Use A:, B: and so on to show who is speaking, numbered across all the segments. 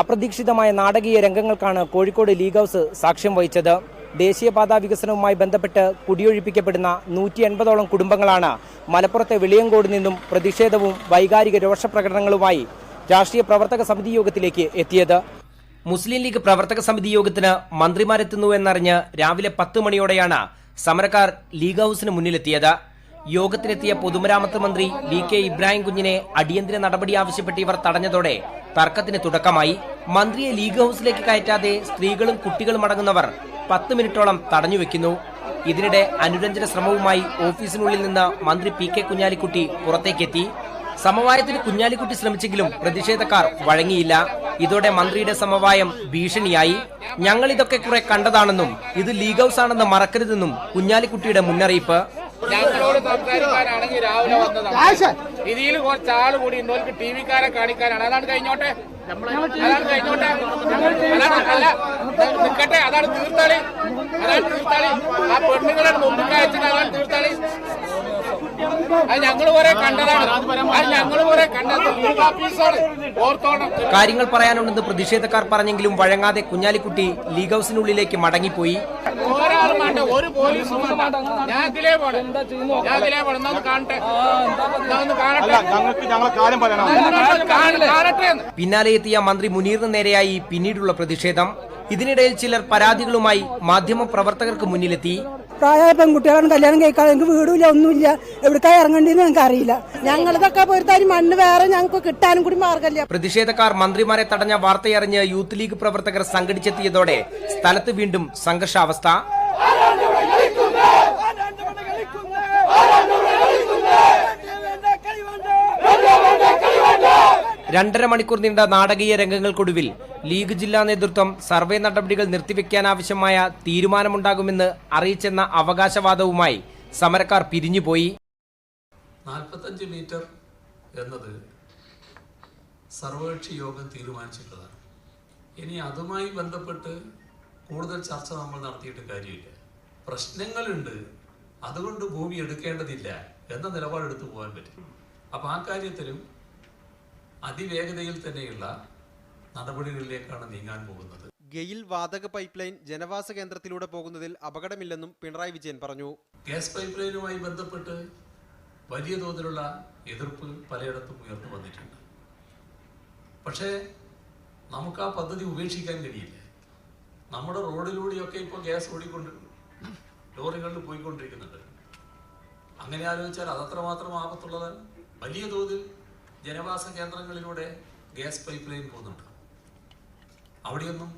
A: അപ്രതീക്ഷിതമായ നാടകീയ രംഗങ്ങൾക്കാണ് Kozhikode league house സാക്ഷ്യം വഹിച്ചത്. ദേശീയപാതാ വികസനവുമായി ബന്ധപ്പെട്ട് കുടിയൊഴിപ്പിക്കപ്പെടുന്ന നൂറ്റി എൺപതോളം കുടുംബങ്ങളാണ് മലപ്പുറത്തെ വെളിയങ്കോട് നിന്നും പ്രതിഷേധവും വൈകാരിക രോഷപ്രകടനങ്ങളുമായി രാഷ്ട്രീയ പ്രവർത്തക സമിതി യോഗത്തിലേക്ക് എത്തിയത്. മുസ്ലിം ലീഗ് പ്രവർത്തക സമിതി യോഗത്തിന് മന്ത്രിമാരെത്തുന്നു എന്നറിഞ്ഞ് രാവിലെ പത്ത് മണിയോടെയാണ് സമരക്കാർ ലീഗ് ഹൌസിന് മുന്നിലെത്തിയത്. യോഗത്തിനെത്തിയ പൊതുമരാമത്ത് മന്ത്രി വി കെ ഇബ്രാഹിം കുഞ്ഞിനെ അടിയന്തര നടപടി ആവശ്യപ്പെട്ട് ഇവർ തടഞ്ഞതോടെ തർക്കത്തിന് തുടക്കമായി. മന്ത്രിയെ ലീഗ് ഹൗസിലേക്ക് കയറ്റാതെ സ്ത്രീകളും കുട്ടികളും അടങ്ങുന്നവർ പത്ത് മിനിറ്റോളം തടഞ്ഞുവെക്കുന്നു ഇതിനിടെ അനുരഞ്ജന ശ്രമവുമായി ഓഫീസിനുള്ളിൽ നിന്ന് മന്ത്രി പി കെ കുഞ്ഞാലിക്കുട്ടി പുറത്തേക്കെത്തി. സമവായത്തിന് കുഞ്ഞാലിക്കുട്ടി ശ്രമിച്ചെങ്കിലും പ്രതിഷേധക്കാർ വഴങ്ങിയില്ല. ഇതോടെ മന്ത്രിയുടെ സമവായം ഭീഷണിയായി. ഞങ്ങൾ ഇതൊക്കെ കുറെ കണ്ടതാണെന്നും ഇത് ലീഗ് ഹൌസ് ആണെന്ന് മറക്കരുതെന്നും കുഞ്ഞാലിക്കുട്ടിയുടെ മുന്നറിയിപ്പ്.
B: ഞങ്ങളോട് സംസാരിക്കാനാണെങ്കിൽ രാവിലെ വന്നതാണ്. ഇതിൽ കുറച്ച് ആൾ കൂടി ഇന്നോൾക്ക് ടി വിക്കാരെ കാണിക്കാനാണ്. അതാണ് കഴിഞ്ഞോട്ടെ? അതാണ് കഴിഞ്ഞോട്ടെ? അതാണ് അല്ല നിൽക്കട്ടെ അതാണ് തീർത്താളി അതാണ് തീർത്താളി ആ പെണ്ണുങ്ങളെ മുമ്പിൽ അയച്ചിട്ട് അതാണ് തീർത്താളി അത് ഞങ്ങൾ കുറെ കണ്ടതാണ്. അത് ഞങ്ങൾ കുറെ കണ്ടത് ലീഗ് ഓഫീസാണ്. ഓർത്തോണം.
A: കാര്യങ്ങൾ പറയാനുണ്ടെന്ന് പ്രതിഷേധക്കാർ പറഞ്ഞെങ്കിലും വഴങ്ങാതെ കുഞ്ഞാലിക്കുട്ടി ലീഗ് ഹൗസിനുള്ളിലേക്ക് മടങ്ങിപ്പോയി.
B: ഒരാളും വേണ്ട ഒരു പോലീസും വേണ്ട. പോണം. പോണം. എന്നാ ഒന്ന് കാണട്ടെ. എന്നാ ഒന്ന് കാണട്ടെ.
C: ഞങ്ങൾക്ക് ഞങ്ങളെ കാര്യം
B: കാണട്ടെ
A: പിന്നാലെ എത്തിയ മന്ത്രി മുനീറിന് നേരെയായി പിന്നീടുള്ള പ്രതിഷേധം. ഇതിനിടയിൽ ചിലർ പരാതികളുമായി മാധ്യമ പ്രവർത്തകർക്ക് മുന്നിലെത്തി.
D: പ്രായമായ പെൺകുട്ടികളാണ് കല്യാണം കഴിക്കാതെ എനിക്ക് വീടില്ല ഒന്നുമില്ല. എവിടേക്കാ ഇറങ്ങേണ്ടതെന്ന് ഞങ്ങൾക്ക് അറിയില്ല. ഞങ്ങളിതൊക്കെ പൊരുത്താരി മണ്ണ് വേറെ ഞങ്ങൾക്ക് കിട്ടാനും കൂടി മാർഗമില്ല
A: പ്രതിഷേധക്കാർ മന്ത്രിമാരെ തടഞ്ഞ വാർത്തയറിഞ്ഞ് യൂത്ത് ലീഗ് പ്രവർത്തകർ സംഘടിച്ചെത്തിയതോടെ സ്ഥലത്ത് വീണ്ടും സംഘർഷാവസ്ഥ. രണ്ടര മണിക്കൂർ നീണ്ട നാടകീയ രംഗങ്ങൾക്കൊടുവിൽ ലീഗ് ജില്ലാ നേതൃത്വം സർവേ നടപടികൾ നിർത്തിവെക്കാനാവശ്യമായ തീരുമാനമുണ്ടാകുമെന്ന് അറിയിച്ചെന്ന അവകാശവാദവുമായി സമരക്കാർ പിരിഞ്ഞുപോയി.
E: നാൽപ്പത്തഞ്ച് മീറ്റർ എന്നത് സർവകക്ഷി യോഗം തീരുമാനിച്ചിട്ടുള്ളതാണ്. ഇനി അതുമായി ബന്ധപ്പെട്ട് കൂടുതൽ ചർച്ച നമ്മൾ നടത്തിയിട്ട് കാര്യമില്ല. പ്രശ്നങ്ങളുണ്ട്. അതുകൊണ്ട് ഭൂമി എടുക്കേണ്ടതില്ല എന്ന നിലപാടെടുത്തു പോകാൻ പറ്റും. അപ്പം ആ കാര്യത്തിലും അതിവേഗതയിൽ തന്നെയുള്ള നടപടികളിലേക്കാണ് നീങ്ങാൻ പോകുന്നത്.
F: ഗെയിൽ വാതക പൈപ്പ് ലൈൻ ജനവാസ കേന്ദ്രത്തിലൂടെ പോകുന്നതിൽ അപകടമില്ലെന്നും പിണറായി വിജയൻ പറഞ്ഞു.
E: ഗ്യാസ് പൈപ്പ് ലൈനുമായി ബന്ധപ്പെട്ട് വലിയ തോതിലുള്ള എതിർപ്പ് പലയിടത്തും ഉയർന്നു വന്നിട്ടുണ്ട്. പക്ഷേ നമുക്ക് ആ പദ്ധതി ഉപേക്ഷിക്കാൻ കഴിയില്ല. നമ്മുടെ റോഡിലൂടെയൊക്കെ ഇപ്പോൾ ഗ്യാസ് ഓടിക്കൊണ്ട് ലോറികളിൽ പോയിക്കൊണ്ടിരിക്കുന്നുണ്ട്. അങ്ങനെ ആലോചിച്ചാൽ അതത്രമാത്രം ആപത്തുള്ളതാണ്. വലിയ തോതിൽ ജനവാസ കേന്ദ്രങ്ങളിലൂടെ ഗ്യാസ് പൈപ്പ് ലൈൻ പോകുന്നുണ്ട്. അവിടെയൊന്നും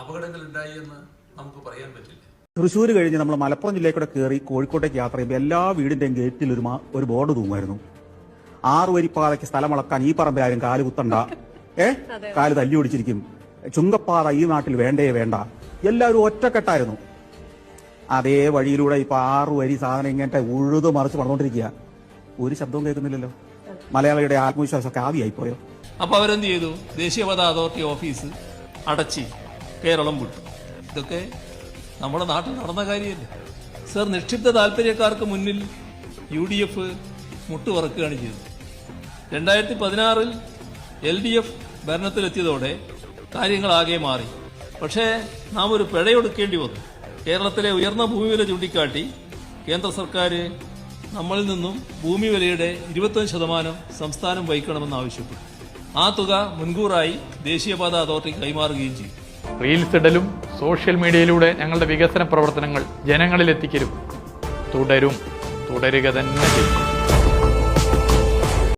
E: അപകടങ്ങൾ ഉണ്ടായി എന്ന് നമുക്ക് പറയാൻ പറ്റില്ല.
C: തൃശ്ശൂർ കഴിഞ്ഞ് നമ്മൾ മലപ്പുറം ജില്ലയിൽ കൂടെ കയറി കോഴിക്കോട്ടേക്ക് യാത്ര ചെയ്യുമ്പോൾ എല്ലാ വീടിന്റെയും ഗേറ്റിൽ ഒരു ഒരു ബോർഡ് തൂങ്ങുമായിരുന്നു. ആറുവരിപ്പാതയ്ക്ക് സ്ഥലം അളക്കാൻ ഈ പറമ്പിലാരും കാൽ കുത്തണ്ട. ഏ? കാൽ തല്ലി ഒടിച്ചിരിക്കും ചുങ്കപ്പാത ഈ നാട്ടിൽ വേണ്ടേ വേണ്ട. എല്ലാവരും ഒറ്റക്കെട്ടായിരുന്നു. അതേ വഴിയിലൂടെ ഇപ്പൊ ആറു വരി സാധനം ഇങ്ങനത്തെ ഉഴുത് മറിച്ച് പറഞ്ഞുകൊണ്ടിരിക്കുക ഒരു ശബ്ദവും കേൾക്കുന്നില്ലല്ലോ. മലയാളിയുടെ ആത്മവിശ്വാസമൊക്കെ ആവിയായിപ്പോയോ?
G: അപ്പൊ അവരെന്ത് ചെയ്തു? ദേശീയപാത അതോറിറ്റി ഓഫീസ് അടച്ച് കേരളം വിട്ടു. ഇതൊക്കെ നമ്മുടെ നാട്ടിൽ നടന്ന കാര്യമല്ല? സർ നിക്ഷിപ്ത താല്പര്യക്കാർക്ക് മുന്നിൽ യു ഡി എഫ് മുട്ടുവറക്കുകയാണ് ചെയ്തത്. രണ്ടായിരത്തി പതിനാറിൽ എൽ ഡി എഫ് ഭരണത്തിലെത്തിയതോടെ കാര്യങ്ങളാകെ മാറി. പക്ഷേ നാം ഒരു പിഴയൊടുക്കേണ്ടി വന്നു. കേരളത്തിലെ ഉയർന്ന ഭൂമി വില ചൂണ്ടിക്കാട്ടി കേന്ദ്ര സർക്കാർ നമ്മളിൽ നിന്നും ഭൂമി വിലയുടെ ഇരുപത്തൊന്ന് ശതമാനം സംസ്ഥാനം വഹിക്കണമെന്ന് ആവശ്യപ്പെട്ടു. ആ തുക മുൻകൂറായി ദേശീയപാത അതോറിറ്റി കൈമാറുകയും ചെയ്തു.
H: റീൽസ് ഇടലും സോഷ്യൽ മീഡിയയിലൂടെ ഞങ്ങളുടെ വികസന പ്രവർത്തനങ്ങൾ ജനങ്ങളിലെത്തിക്കലും തുടരും. തുടരുക തന്നെ ചെയ്യും.